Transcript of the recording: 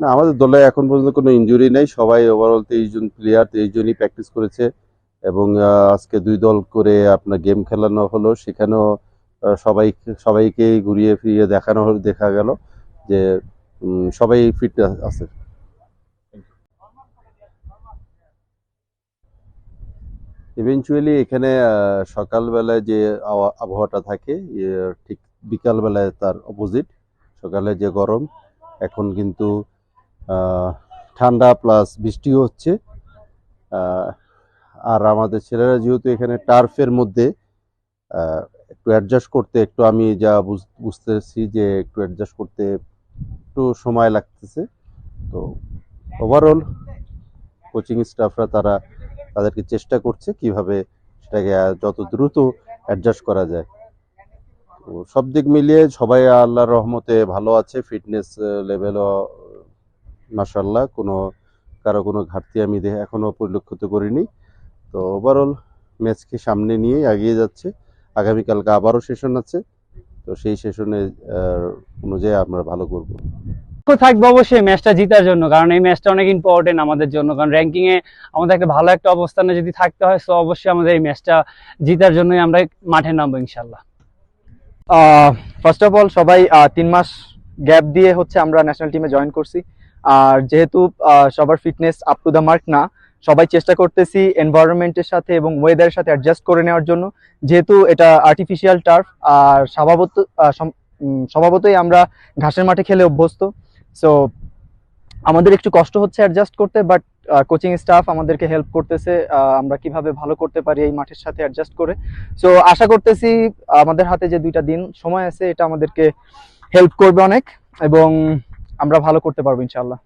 না আমাদের দলে এখন পর্যন্ত কোনো ইনজুরি নেই। সবাই ওভারঅল তেইশ জন প্লেয়ার তেইশ জনই প্র্যাকটিস করেছে এবং আজকে দুই দল করে আপনার গেম খেলানো হলো। সেখানেও সবাই সবাইকে ঘুরিয়ে ফিরিয়ে দেখানো দেখা গেল যে সবাই ফিট আছে। ইভেনচুয়ালি এখানে সকালবেলায় যে আবহাওয়া- আবহাওয়াটা থাকে ইয়ে, ঠিক বিকালবেলায় তার অপোজিট সকালে যে গরম এখন কিন্তু ঠান্ডা প্লাস বৃষ্টিও হচ্ছে। আর আমাদের ছেলেরা যেহেতু এখানে টার্ফের মধ্যে একটু অ্যাডজাস্ট করতে, একটু আমি যা বুঝ- বুঝতেছি যে একটু অ্যাডজাস্ট করতে একটু সময় লাগতেছে। তো ওভারঅল কোচিং স্টাফরা তারা তাদেরকে চেষ্টা করছে কীভাবে সেটাকে যত দ্রুত অ্যাডজাস্ট করা যায়। তো সব দিক মিলিয়ে সবাই আল্লাহর রহমতে ভালো আছে ফিটনেস লেভেলও মাসাল্লাহ কোনো, কারও কোনো ঘাটতি আমি দে- এখনও পরিলক্ষিত করিনি। তো ওভারঅল ম্যাচকে সামনে নিয়ে এগিয়ে যাচ্ছে। আগামীকালকে আবারও সেশন আছে। তো সেই সেশনে অনুযায়ী আমরা ভালো করব। থাকবে অবশ্যই ম্যাচটা জিতার জন্য, কারণ এই ম্যাচটা অনেক ইম্পর্টেন্ট আমাদের জন্য। কারণ র্যাঙ্কিং এ আমাদের একটা ভালো একটা অবস্থানে যদি থাকতে হয় তো অবশ্যই আমাদের এই ম্যাচটা জিতার জন্যই আমরা মাঠে নামবো ইনশাল্লাহ ফার্স্ট অফ অল সবাই তিন মাস গ্যাপ দিয়ে হচ্ছে আমরা ন্যাশনাল টিমে জয়েন করছি। আর যেহেতু সবার fitness up to the mark না, সবাই চেষ্টা করতেছি এনভায়রনমেন্টের সাথে এবং ওয়েদারের সাথে অ্যাডজাস্ট করে নেওয়ার জন্য। যেহেতু এটা আর্টিফিশিয়াল টার্ফ আর স্বভাবত স্বভাবতই আমরা ঘাসের মাঠে খেলে অভ্যস্ত। সো আমাদের একটু কষ্ট হচ্ছে অ্যাডজাস্ট করতে বাট কোচিং স্টাফ আমাদেরকে হেল্প করতেছে আমরা কীভাবে ভালো করতে পারি এই মাঠের সাথে অ্যাডজাস্ট করে। সো আশা করতেছি, আমাদের হাতে যে দুইটা দিন সময় আছে, এটা আমাদেরকে হেল্প করবে অনেক এবং আমরা ভালো করতে পারব ইনশাল্লাহ